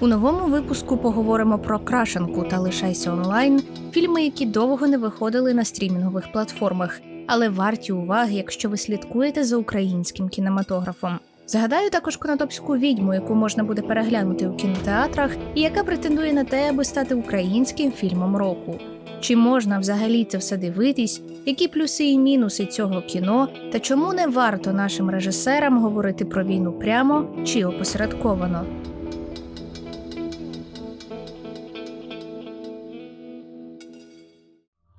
У новому випуску поговоримо про крашенку та лишайся онлайн, фільми, які довго не виходили на стрімінгових платформах, але варті уваги, якщо ви слідкуєте за українським кінематографом. Згадаю також конотопську відьму, яку можна буде переглянути у кінотеатрах, і яка претендує на те, аби стати українським фільмом року. Чи можна взагалі це все дивитись? Які плюси і мінуси цього кіно, та чому не варто нашим режисерам говорити про війну прямо чи опосередковано?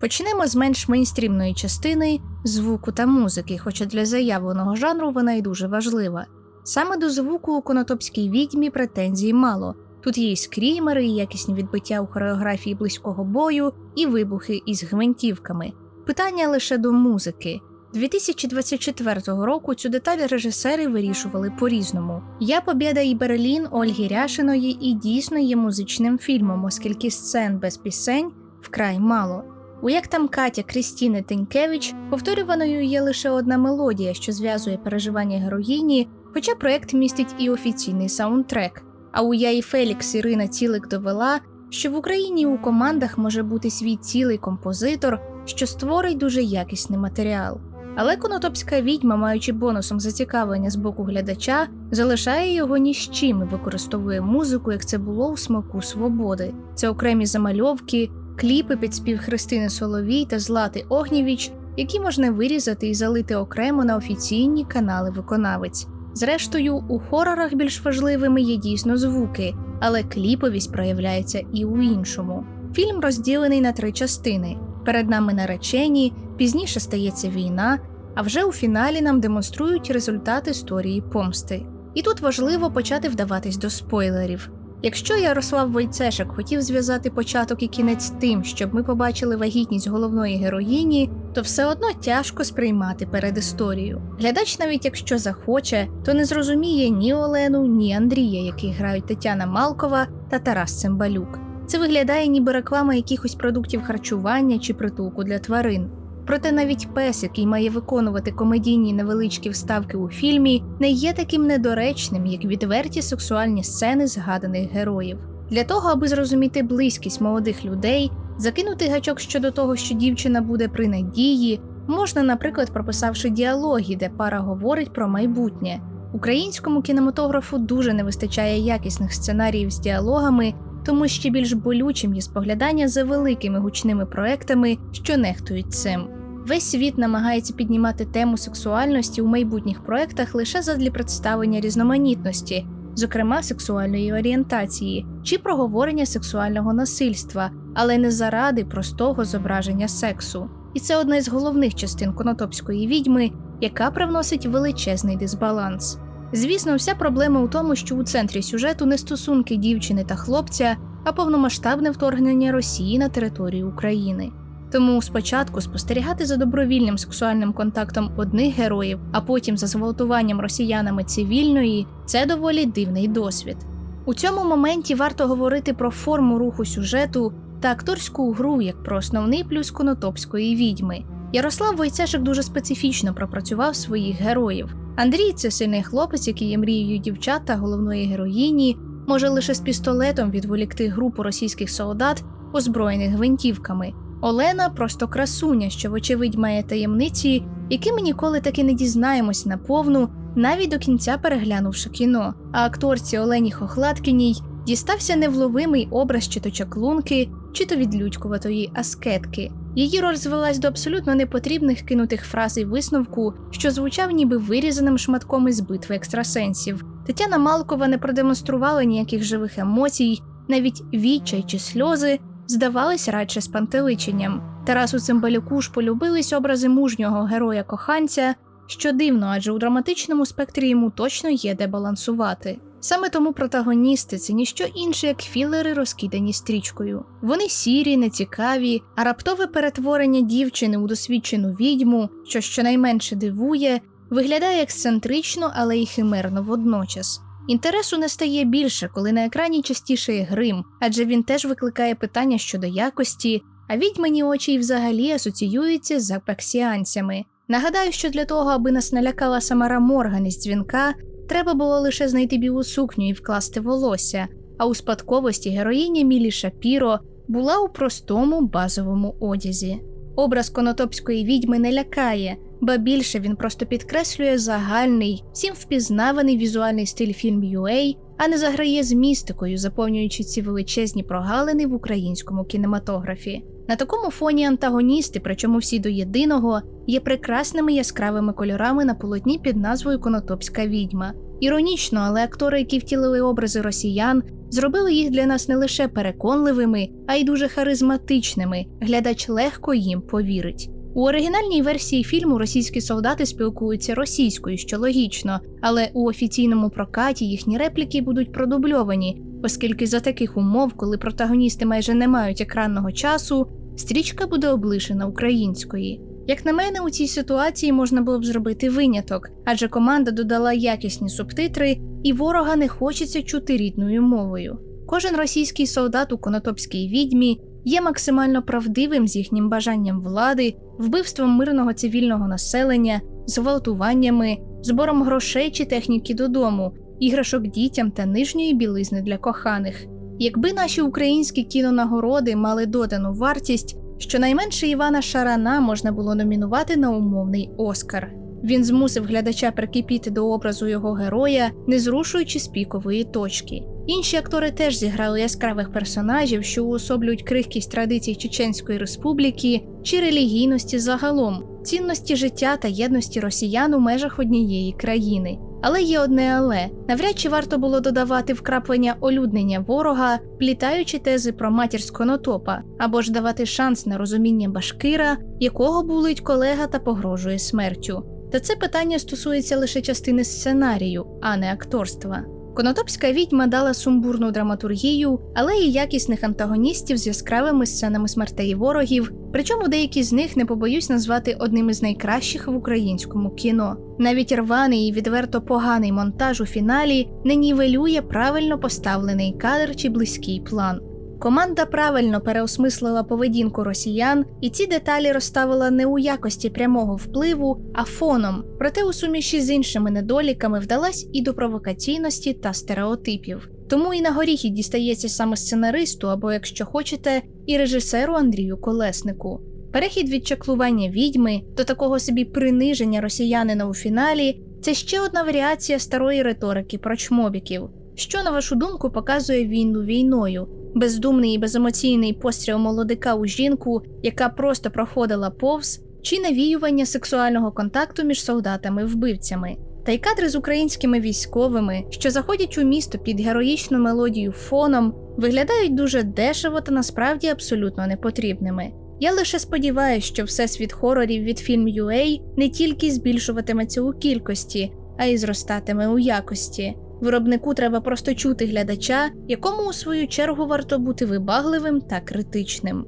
Почнемо з менш мейнстрімної частини звуку та музики, хоча для заявленого жанру вона й дуже важлива. Саме до звуку у конотопській відьмі претензій мало. Тут є і скрімери, і якісні відбиття у хореографії близького бою, і вибухи із гвинтівками. Питання лише до музики. 2024 року цю деталь режисери вирішували по-різному. Я Побєда і Берлін Ольги Ряшиної і дійсно є музичним фільмом, оскільки сцен без пісень вкрай мало. У як там Катя Крістіни Тенькевич повторюваною є лише одна мелодія, що зв'язує переживання героїні, хоча проект містить і офіційний саундтрек. А у я і Фелікс Ірина Цілик довела, що в Україні у командах може бути свій цілий композитор, що створить дуже якісний матеріал. Але конотопська відьма, маючи бонусом зацікавлення з боку глядача, залишає його ні з чим і використовує музику, як це було у смаку свободи. Це окремі замальовки, кліпи під спів Христини Соловій та Злати Огнєвіч, які можна вирізати і залити окремо на офіційні канали виконавець. Зрештою, у хорорах більш важливими є дійсно звуки, але кліповість проявляється і у іншому. Фільм розділений на три частини: перед нами наречені, пізніше стається війна, а вже у фіналі нам демонструють результат історії помсти. І тут важливо почати вдаватись до спойлерів. Якщо Ярослав Войцешек хотів зв'язати початок і кінець тим, щоб ми побачили вагітність головної героїні, то все одно тяжко сприймати перед історією. Глядач, навіть якщо захоче, то не зрозуміє ні Олену, ні Андрія, які грають Тетяна Малкова та Тарас Цимбалюк. Це виглядає ніби реклама якихось продуктів харчування чи притулку для тварин. Проте навіть пес, який має виконувати комедійні невеличкі вставки у фільмі, не є таким недоречним, як відверті сексуальні сцени згаданих героїв. Для того, аби зрозуміти близькість молодих людей, закинути гачок щодо того, що дівчина буде при надії, можна, наприклад, прописавши діалоги, де пара говорить про майбутнє. Українському кінематографу дуже не вистачає якісних сценаріїв з діалогами, тому ще більш болючим є споглядання за великими гучними проектами, що нехтують цим. Весь світ намагається піднімати тему сексуальності у майбутніх проектах лише задля представлення різноманітності, зокрема сексуальної орієнтації чи проговорення сексуального насильства, але не заради простого зображення сексу. І це одна із головних частин конотопської відьми, яка привносить величезний дисбаланс. Звісно, вся проблема у тому, що у центрі сюжету не стосунки дівчини та хлопця, а повномасштабне вторгнення Росії на територію України. Тому спочатку спостерігати за добровільним сексуальним контактом одних героїв, а потім за зґвалтуванням росіянами цивільної це доволі дивний досвід. У цьому моменті варто говорити про форму руху сюжету та акторську гру як про основний плюс конотопської відьми. Ярослав Войцешик дуже специфічно пропрацював своїх героїв. Андрій це сильний хлопець, який є мрією дівчат та головної героїні, може лише з пістолетом відволікти групу російських солдат, озброєних гвинтівками. Олена просто красуня, що, вочевидь, має таємниці, які ми ніколи таки не дізнаємось наповну, навіть до кінця переглянувши кіно. А акторці Олені Хохлаткіній дістався невловимий образ чи то чаклунки, чи то відлюдькуватої аскетки. Її роль звелась до абсолютно непотрібних кинутих фраз і висновку, що звучав ніби вирізаним шматком із битви екстрасенсів. Тетяна Малкова не продемонструвала ніяких живих емоцій, навіть відчай чи сльози здавались радше спантеличенням. Тарасу Цимбалюку ж полюбились образи мужнього героя-коханця, що дивно, адже у драматичному спектрі йому точно є де балансувати. Саме тому протагоністи це ніщо інше, як філери, розкидані стрічкою. Вони сірі, нецікаві, а раптове перетворення дівчини у досвідчену відьму, що щонайменше дивує, виглядає ексцентрично, але й химерно водночас. Інтересу не стає більше, коли на екрані частішає грим, адже він теж викликає питання щодо якості, а відьмані очі й взагалі асоціюються з апексіанцями. Нагадаю, що для того, аби нас налякала Самара Морган із дзвінка, треба було лише знайти білу сукню і вкласти волосся, а у спадковості героїня Мілі Шапіро була у простому базовому одязі. Образ конотопської відьми не лякає, ба більше він просто підкреслює загальний, всім впізнаваний візуальний стиль фільм UA, а не заграє з містикою, заповнюючи ці величезні прогалини в українському кінематографі. На такому фоні антагоністи, причому всі до єдиного, є прекрасними яскравими кольорами на полотні під назвою Конотопська відьма. Іронічно, але актори, які втілили образи росіян, зробили їх для нас не лише переконливими, а й дуже харизматичними. Глядач легко їм повірить. У оригінальній версії фільму російські солдати спілкуються російською, що логічно, але у офіційному прокаті їхні репліки будуть продубльовані, оскільки за таких умов, коли протагоністи майже не мають екранного часу, стрічка буде облишена української. Як на мене, у цій ситуації можна було б зробити виняток, адже команда додала якісні субтитри, і ворога не хочеться чути рідною мовою. Кожен російський солдат у конотопській відьмі є максимально правдивим з їхнім бажанням влади, вбивством мирного цивільного населення, зґвалтуваннями, збором грошей чи техніки додому, іграшок дітям та нижньої білизни для коханих. Якби наші українські кінонагороди мали додану вартість, щонайменше Івана Шарана можна було номінувати на умовний Оскар. Він змусив глядача прикипіти до образу його героя, не зрушуючи з пікової точки. Інші актори теж зіграли яскравих персонажів, що уособлюють крихкість традицій Чеченської республіки чи релігійності загалом, цінності життя та єдності росіян у межах однієї країни. Але є одне але навряд чи варто було додавати вкраплення олюднення ворога, плітаючи тези про матір з або ж давати шанс на розуміння башкира, якого булить колега та погрожує смертю. Та це питання стосується лише частини сценарію, а не акторства. Конотопська відьма дала сумбурну драматургію, але і якісних антагоністів з яскравими сценами смертей ворогів, причому деякі з них не побоюсь назвати одним із найкращих в українському кіно. Навіть рваний і відверто поганий монтаж у фіналі не нівелює правильно поставлений кадр чи близький план. Команда правильно переосмислила поведінку росіян, і ці деталі розставила не у якості прямого впливу, а фоном. Проте у суміші з іншими недоліками вдалась і до провокаційності та стереотипів. Тому і на горіхі дістається саме сценаристу, або, якщо хочете, і режисеру Андрію Колеснику. Перехід від чаклування відьми до такого собі приниження росіянина у фіналі це ще одна варіація старої риторики про чмобіків. Що, на вашу думку, показує війну війною? Бездумний і беземоційний постріл молодика у жінку, яка просто проходила повз, чи навіювання сексуального контакту між солдатами-вбивцями, та й кадри з українськими військовими, що заходять у місто під героїчну мелодію фоном, виглядають дуже дешево та насправді абсолютно непотрібними. Я лише сподіваюся, що всесвіт хорорів від фільм UA не тільки збільшуватиметься у кількості, а й зростатиме у якості. Виробнику треба просто чути глядача, якому у свою чергу варто бути вибагливим та критичним.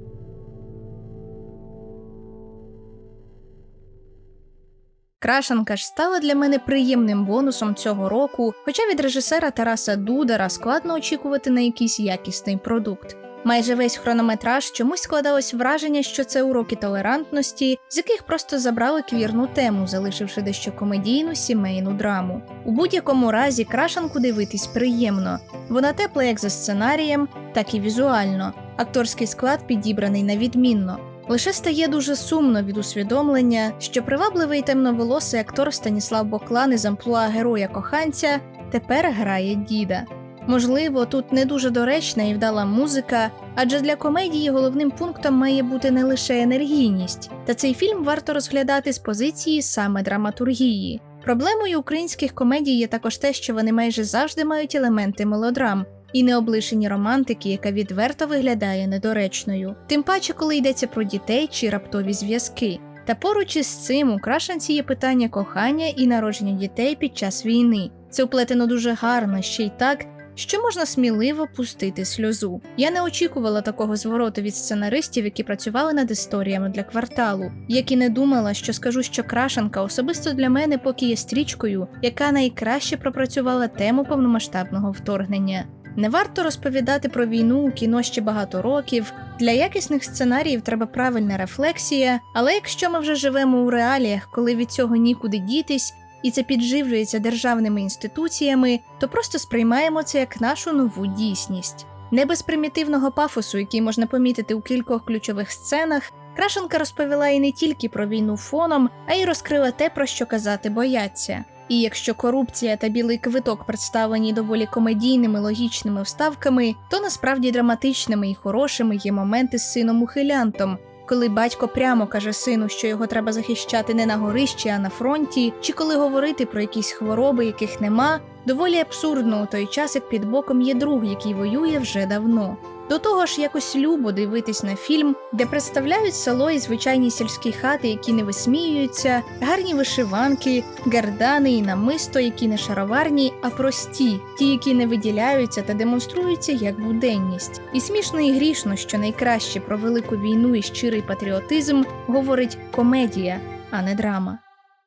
Крашанка ж стала для мене приємним бонусом цього року, хоча від режисера Тараса Дудара складно очікувати на якийсь якісний продукт. Майже весь хронометраж чомусь складалось враження, що це уроки толерантності, з яких просто забрали квірну тему, залишивши дещо комедійну сімейну драму. У будь-якому разі крашанку дивитись приємно. Вона тепла як за сценарієм, так і візуально. Акторський склад підібраний на відмінно. Лише стає дуже сумно від усвідомлення, що привабливий темноволосий актор Станіслав Боклан із амплуа героя коханця тепер грає діда. Можливо, тут не дуже доречна і вдала музика, адже для комедії головним пунктом має бути не лише енергійність, та цей фільм варто розглядати з позиції саме драматургії. Проблемою українських комедій є також те, що вони майже завжди мають елементи мелодрам і необлишені романтики, яка відверто виглядає недоречною, тим паче, коли йдеться про дітей чи раптові зв'язки. Та поруч із цим у крашанці є питання кохання і народження дітей під час війни. Це вплетено дуже гарно, ще й так, що можна сміливо пустити сльозу. Я не очікувала такого звороту від сценаристів, які працювали над історіями для кварталу, як і не думала, що скажу, що крашанка особисто для мене поки є стрічкою, яка найкраще пропрацювала тему повномасштабного вторгнення. Не варто розповідати про війну у кіно ще багато років. Для якісних сценаріїв треба правильна рефлексія, але якщо ми вже живемо у реаліях, коли від цього нікуди дітись, і це підживлюється державними інституціями, то просто сприймаємо це як нашу нову дійсність. Не без примітивного пафосу, який можна помітити у кількох ключових сценах, Крашенка розповіла і не тільки про війну фоном, а й розкрила те, про що казати бояться. І якщо корупція та білий квиток представлені доволі комедійними логічними вставками, то насправді драматичними і хорошими є моменти з сином ухилянтом, коли батько прямо каже сину, що його треба захищати не на горищі, а на фронті, чи коли говорити про якісь хвороби, яких нема, доволі абсурдно у той час, як під боком є друг, який воює вже давно. До того ж, якось любо дивитись на фільм, де представляють село і звичайні сільські хати, які не висміюються, гарні вишиванки, гардани і намисто, які не шароварні, а прості, ті, які не виділяються та демонструються як буденність. І смішно і грішно, що найкраще про велику війну і щирий патріотизм говорить комедія, а не драма.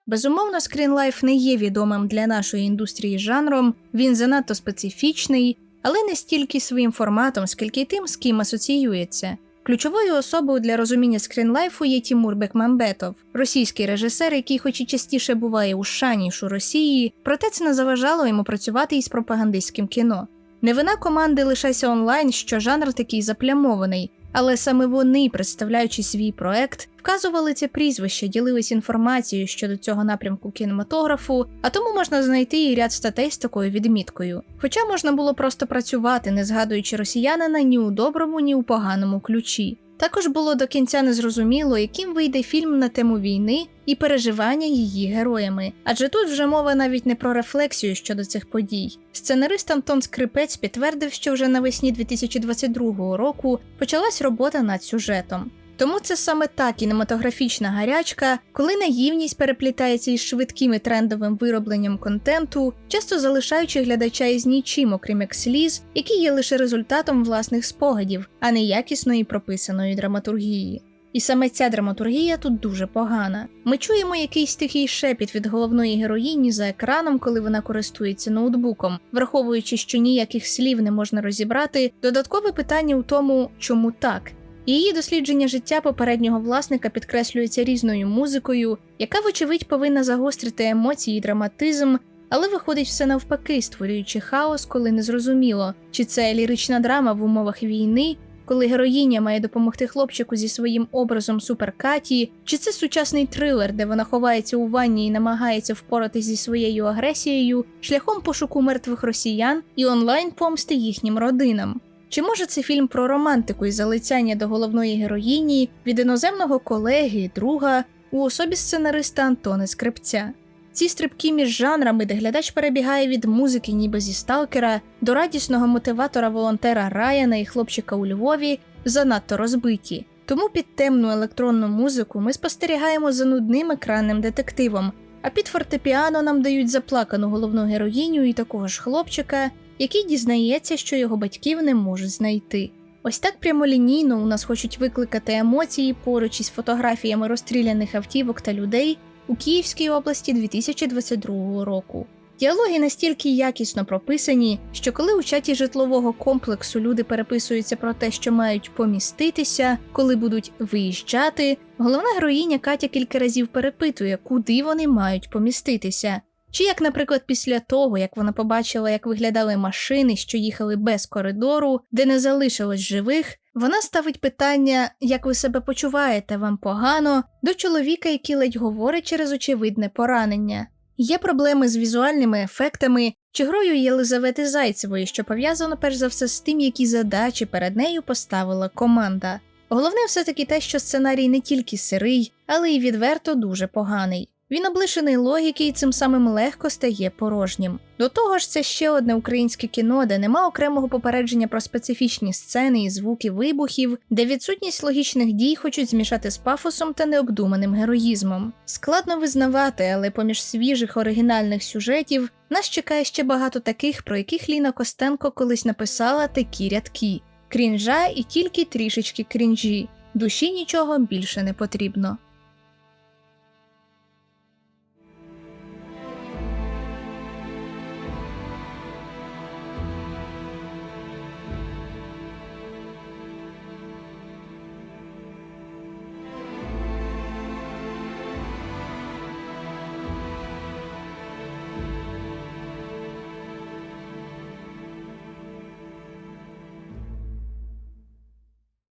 Безумовно, скрінлайф не є відомим для нашої індустрії жанром, він занадто специфічний, але не стільки своїм форматом, скільки й тим, з ким асоціюється. Ключовою особою для розуміння скрінлайфу є Тімур Бекмамбетов, російський режисер, який, хоч і частіше буває у США, ніж у Росії, проте це не заважало йому працювати із пропагандистським кіно. Не вина команди лишайся онлайн, що жанр такий заплямований, але саме вони, представляючи свій проект, вказували це прізвище, ділились інформацією щодо цього напрямку кінематографу, а тому можна знайти і ряд статей з такою відміткою. Хоча можна було просто працювати, не згадуючи росіянина ні у доброму, ні у поганому ключі. Також було до кінця незрозуміло, яким вийде фільм на тему війни і переживання її героями, адже тут вже мова навіть не про рефлексію щодо цих подій. Сценарист Антон Скрипець підтвердив, що вже навесні 2022 року почалась робота над сюжетом. Тому це саме та кінематографічна гарячка, коли наївність переплітається із швидким і трендовим виробленням контенту, часто залишаючи глядача із нічим, окрім як сліз, які є лише результатом власних спогадів, а не якісної прописаної драматургії. І саме ця драматургія тут дуже погана. Ми чуємо якийсь тихий шепіт від головної героїні за екраном, коли вона користується ноутбуком, враховуючи, що ніяких слів не можна розібрати. Додаткове питання у тому, чому так. Її дослідження життя попереднього власника підкреслюється різною музикою, яка, вочевидь, повинна загострити емоції і драматизм, але виходить все навпаки, створюючи хаос, коли незрозуміло, чи це лірична драма в умовах війни, коли героїня має допомогти хлопчику зі своїм образом суперкаті, чи це сучасний трилер, де вона ховається у ванні і намагається впоратись зі своєю агресією, шляхом пошуку мертвих росіян і онлайн помсти їхнім родинам. Чи може це фільм про романтику і залицяння до головної героїні від іноземного колеги, друга у особі сценариста Антона Скрипця? Ці стрибки між жанрами, де глядач перебігає від музики, ніби зі сталкера, до радісного мотиватора волонтера Раяна і хлопчика у Львові, занадто розбиті. Тому під темну електронну музику ми спостерігаємо за нудним екранним детективом, а під фортепіано нам дають заплакану головну героїню і такого ж хлопчика, який дізнається, що його батьків не можуть знайти. Ось так прямолінійно у нас хочуть викликати емоції поруч із фотографіями розстріляних автівок та людей у Київській області 2022 року. Діалоги настільки якісно прописані, що коли у чаті житлового комплексу люди переписуються про те, що мають поміститися, коли будуть виїжджати, головна героїня Катя кілька разів перепитує, куди вони мають поміститися. Чи як, наприклад, після того, як вона побачила, як виглядали машини, що їхали без коридору, де не залишилось живих, вона ставить питання, як ви себе почуваєте, вам погано, до чоловіка, який ледь говорить через очевидне поранення. Є проблеми з візуальними ефектами чи грою Єлизавети Зайцевої, що пов'язано перш за все з тим, які задачі перед нею поставила команда. Головне все таки те, що сценарій не тільки сирий, але й відверто дуже поганий. Він облишений логіки і цим самим легко стає порожнім. До того ж, це ще одне українське кіно, де нема окремого попередження про специфічні сцени і звуки вибухів, де відсутність логічних дій хочуть змішати з пафосом та необдуманим героїзмом. Складно визнавати, але поміж свіжих оригінальних сюжетів нас чекає ще багато таких, про яких Ліна Костенко колись написала такі рядки: крінжа і тільки трішечки крінжі. Душі нічого більше не потрібно.